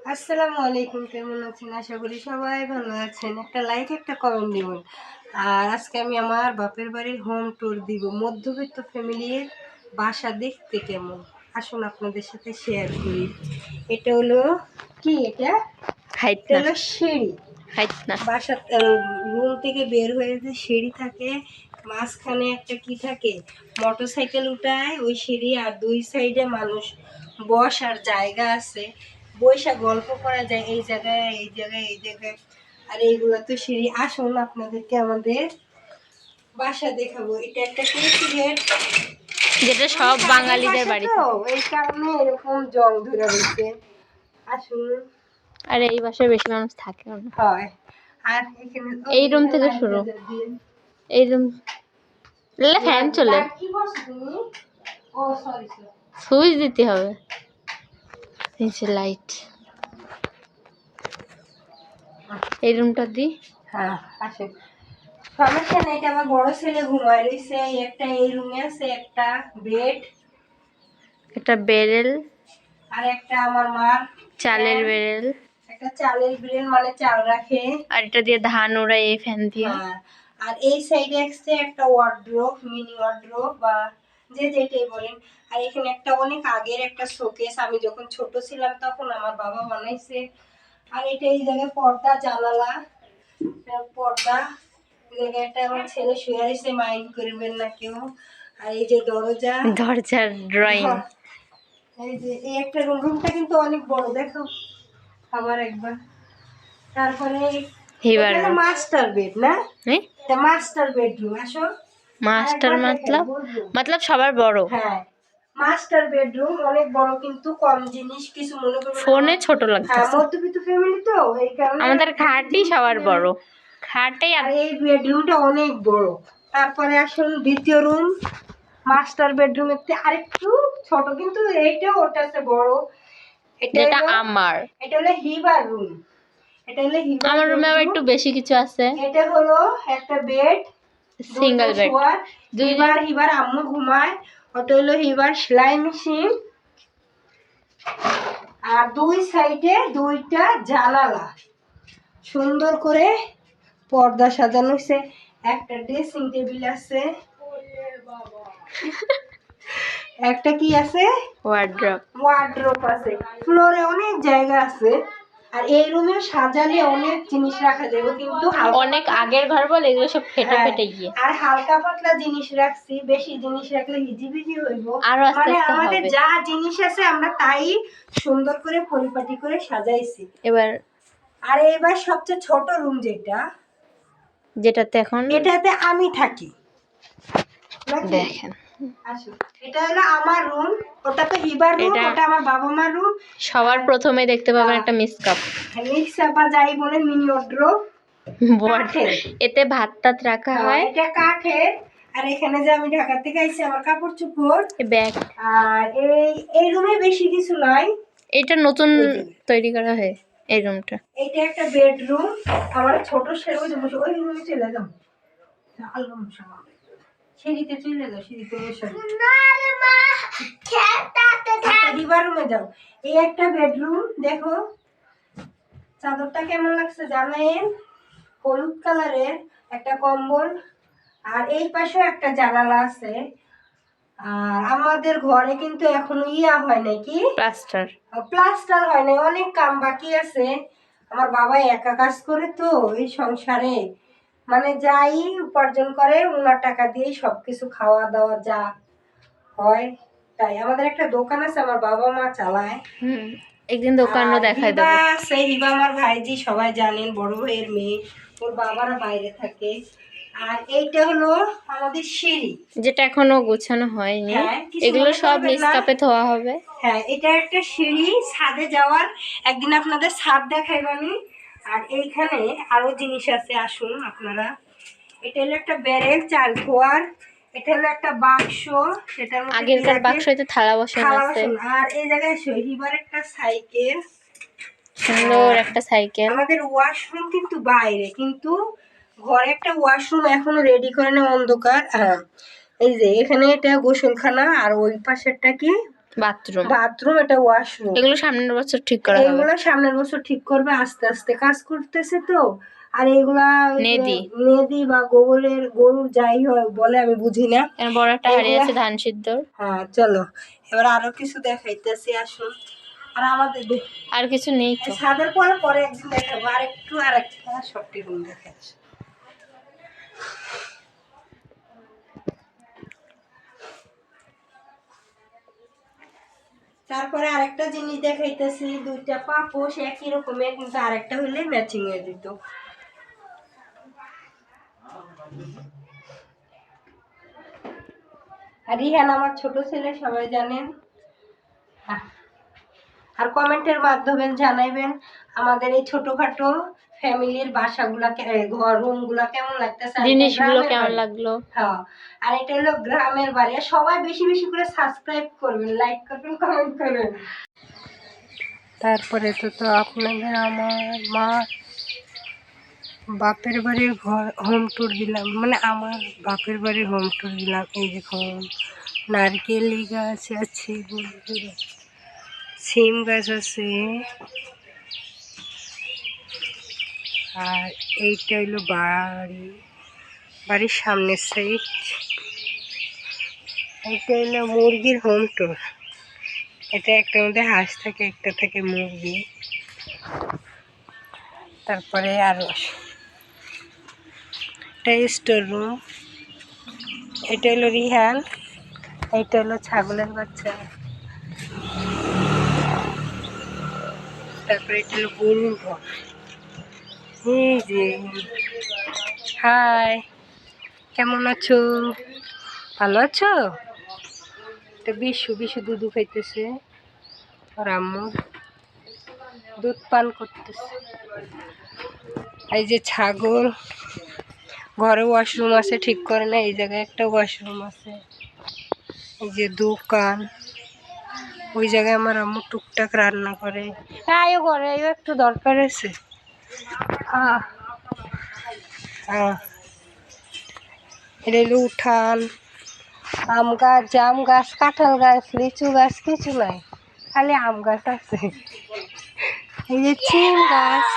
আসসালামু আলাইকুম কেমন আছেন? আশা করি সবাই ভালো আছেন। একটা লাইক একটা কমেন্ট দিবেন। আর আজকে আমি আমার বাপের বাড়ির হোম ট্যুর দিব। মধ্যবিত্ত ফ্যামিলির বাসা দেখতে কেমন? আসুন আপনাদের সাথে শেয়ার করি। এটা হলো কি এটা? এটা হলো সিঁড়ি। বাসা রুম থেকে বের হয়ে যে সিঁড়ি থাকে মাঝখানে একটা কি থাকে? মোটর সাইকেল উঠায় ওই সিঁড়ি আর দুই সাইডে মানুষ বসার জায়গা আছে। বৈশা গল্প করা যায় এই জায়গায় এই জায়গায় এই জায়গায়। আর এইগুলো তো সিঁড়ি আসুন আপনাদেরকে আমাদের বাসা দেখাবো। এটা একটা গেট যেটা সব বাঙালিদের বাড়ি এই কারণে এরকম জং ধরে রয়েছে। আসুন। আর এই বাসায় বেশি মানুষ থাকে না হয়। আর এখানে এই room থেকে শুরু। এই রুম ফ্যান চলে। সুইচ দিতে হবে। যে লাইট এই রুমটা দি। হ্যাঁ আসে। সমস্যা নেই এটা আমার বড় ছেলে ঘুমায় এই একটা এই রুমে আছে একটা বেড একটা বেরেল আর একটা আমার মার চালের বেরেল একটা চালের ব্রেন মানে চাল রাখে। আর এটা দিয়ে ধান ওড়াই এই ফ্যান দিয়ে। হ্যাঁ আর এই সাইডে আসছে একটা ওয়ার্ড্রোপ মিনি ওয়ার্ড্রোপ বা যে যেটাই বলেন। আর এখানে একটা অনেক আগের একটা শোকেস আমি যখন ছোট ছিলাম তখন আমার বাবা বানাইছে। আর এটা এই জায়গায় পর্দা জানালা পর্দা একটা আমার ছেলে শুয়ে আছে মাইন্ড করবেন না কেউ। আর এই যে দরজা। দরজার ড্রয়িং হ্যাঁ। এই যে এই একটা রুম রুমটা কিন্তু অনেক বড় দেখো। আবার একবার। তারপরে মাস্টার বেড না? মাস্টার বেডরুম আসো। মাস্টার মতলব মতলব সবার বড়? হ্যাঁ মাস্টার বেডরুম অনেক বড় কিন্তু কম জিনিস কিছু মনে করবে ফোনে ছোট হ্যাঁ লাগতেছে মধ্যবিত্ত ফ্যামিলি তো এই কারণে আমাদের খাটই সবার বড়। খাটেই আর এই বেডরুমটা অনেক বড়। তারপরে আসুন দ্বিতীয় রুম মাস্টার বেডরুমের থেকে আরেকটু ছোট কিন্তু এইটাও ওটা আছে বড়। এটা আমার। এটা হলো হিবার রুম এটা হলো হিবার আমার রুমে আবার। একটু বেশি কিছু আছে। এটা হলো একটা বেড সিঙ্গেল বেড দুই হিবার হিবার আম্মু ঘুমায় ওটা হলো হিবার সেলাই মেশিন আর দুই সাইডে দুইটা জানালা। সুন্দর করে পর্দা সাজানো হয়েছে একটা ড্রেসিং টেবিল আছে। একটা কি আছে? ওয়ার্ড্রপ ওয়ার্ড্রোপ আছে। ফ্লোরে অনেক জায়গা আছে। আর এই রুমে সাজালে অনেক জিনিস রাখা যাবে কিন্তু অনেক আগের ঘর বলে এগুলো সব ফেটে হ্যাঁ, ফেটে গিয়ে। আর হালকা পাতলা জিনিস রাখছি বেশি জিনিস রাখলে হিজিবিজি হইব। আরও আস্তে মানে আস্তে আমাদের হবে। যা জিনিস আছে আমরা তাই সুন্দর করে পরিপাটি করে সাজাইছি। এবার আর এবার সবচেয়ে ছোট রুম যেটা যেটাতে এখন এটাতে আমি থাকি। দেখেন। এটা হলো আমার রুম ওটা তো হিবার রুম এটা- ওটা আমার বাবা মার রুম সবার প্রথমে দেখতে পাবেন একটা মিস কাপ মিক্স যাই বলে মিনি কাঠের। এতে ভাত টাত রাখা হয় এটা কাঠের। আর এখানে যে আমি ঢাকা থেকে আইছি আমার কাপড় চোপড় ব্যাগ। আর এই এই রুমে বেশি কিছু নাই। এটা নতুন তৈরি করা হয় এই রুমটা এইটা একটা বেডরুম আমার ছোট ছেলে ওই রুমে চলে যাও সিঁড়িতে চলে যাও সিঁড়িতে বসে। দিবার রুমে যাও। এই একটা বেডরুম দেখো। চাদরটা কেমন লাগছে জানেন? হলুদ কালারের একটা কম্বল আর এই পাশেও একটা জানালা আছে। আর আমাদের ঘরে কিন্তু এখনও ইয়া হয় নাকি প্লাস্টার। প্লাস্টার হয় নাই অনেক কাম বাকি আছে। আমার বাবা একা কাজ করে তো এই সংসারে। মানে যাই উপার্জন করে ওনার টাকা দিয়েই সবকিছু খাওয়া দাওয়া যা হয় তাই। আমাদের একটা দোকান আছে আমার বাবা মা চালায়। হুম একদিন দোকানও দেখাই দেবো। আছে হিবা আমার ভাইজি সবাই জানেন বড় ভাইয়ের মেয়ে ওর বাবারা বাইরে থাকে। আর এইটা হলো আমাদের সিঁড়ি। যেটা এখনও গোছানো হয়নি। হ্যাঁ, এগুলো সব করবেন মিস না। কাপে ধোয়া হবে। হ্যাঁ এটা একটা সিঁড়ি ছাদে যাওয়ার। একদিন আপনাদের ছাদ দেখাইবানি আর এইখানে আরও জিনিস আছে আসুন আপনারা। এটা হলো একটা ব্যারেল চাল খোয়ার এটা হলো একটা বাক্স কি আগেরকার রাখে? বাক্স হয়তো থালা বসানো আছে? আর এই জায়গায় শহীবার একটা সাইকেল। সুন্দর একটা সাইকেল। আমাদের ওয়াশরুম কিন্তু বাইরে কিন্তু ঘরে একটা ওয়াশরুম এখনও রেডি করে না অন্ধকার। হ্যাঁ এই যে এখানে এটা গোসলখানা আর ওই পাশেরটা কি? বাথরুম। বাথরুম এটা ওয়াশরুম এগুলো সামনের বছর ঠিক করা হবে। এইগুলো সামনের বছর ঠিক করবে আস্তে আস্তে কাজ করতেছে তো। আর এগুলা নেদি। নেদি বা গোবরের গরুর যাই হয় বলে আমি বুঝি না। বড় একটা হাড়ি এগুলা- আছে ধান সিদ্ধ হ্যাঁ চলো। এবার আরও কিছু দেখাইতেছি আসুন আর আমাদের আর কিছু নেই তো। ছাদের পরে পরে একদিন দেখাবো। আর একটু আর একটা সবটি রুম দেখাচ্ছি। তারপরে আরেকটা জিনিস দেখাইতেছি, দুইটা পাপোশ একই রকমের, কিন্তু আরেকটা হলে ম্যাচিং হয়ে দিত আর রিহান আমার ছোট ছেলে, সবাই জানেন। কমেন্টের মাধ্যমে জানাইবেন আমাদের এই ছোটখাটো ফ্যামিলির বাসাগুলা ঘর রুমগুলা কেমন লাগতেছে জিনিসগুলো কেমন লাগল? হ্যাঁ আর এটা হলো গ্রামের বাড়ি। আর সবাই বেশি বেশি করে সাবস্ক্রাইব করবেন লাইক করবেন কমেন্ট করবেন। তারপরে তো তো আপনাদের আমার মা বাপের বাড়ির ঘর হোম ট্যুর দিলাম। মানে আমার বাপের বাড়ির হোম ট্যুর দিলাম। এই দেখুন নারকেলি গাছ আছে বন্ধুরা। সিম গাছ আছে। আর এইটা হইল বাড়ি। বাড়ির সামনের সাইড এইটা হইল মুরগির হোম টুর এটা একটা মধ্যে হাঁস থাকে, একটা থাকে মুরগি। তারপরে আরও এটা স্টোর রুম এটা হলো রিহান। এইটা হলো ছাগলের বাচ্চা। তারপরে এটা হলো গরুর ঘর। যে হাই কেমন আছো? ভালো আছো? এটা বিশু বিশু দুধু খাইতেছে। আর আম্মু দুধ পান করতেছে। এই যে ছাগল, ঘরে ওয়াশরুম আছে, ঠিক করে না এই জায়গায় একটা ওয়াশরুম আছে। এই যে দোকান। ওই জায়গায় আমার আম্মু টুকটাক রান্না করে। হ্যাঁ আয়ো ঘরে একটু দরকার আছে। এটা উঠান, আম গাছ, জাম গাছ, কাঁঠাল গাছ, লিচু গাছ, কিছু নাই। খালি আম গাছ আছে। এই যে সিম গাছ।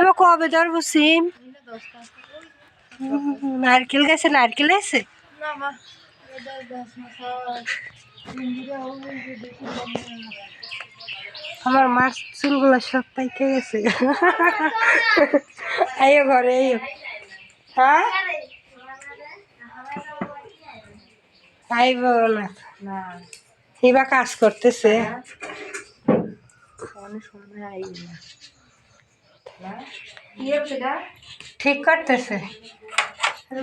এবার কবে ধরবো সিম নারকেল গাছে নারকেল আছে? আমার মাছ চুলগুলো সব পাইকে গেছে। আইও ঘরে, আইও। হ্যাঁ? আইব না এবার কাজ করতেছে। ঠিক করতেছে।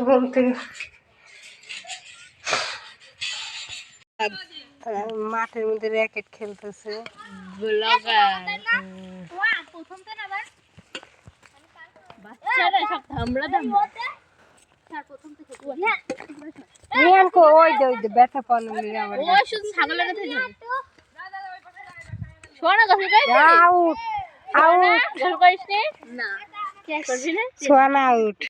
ঘুম থেকে মাঠের মধ্যে র্যাকেট খেলতেছে। Out out সোয়ানা out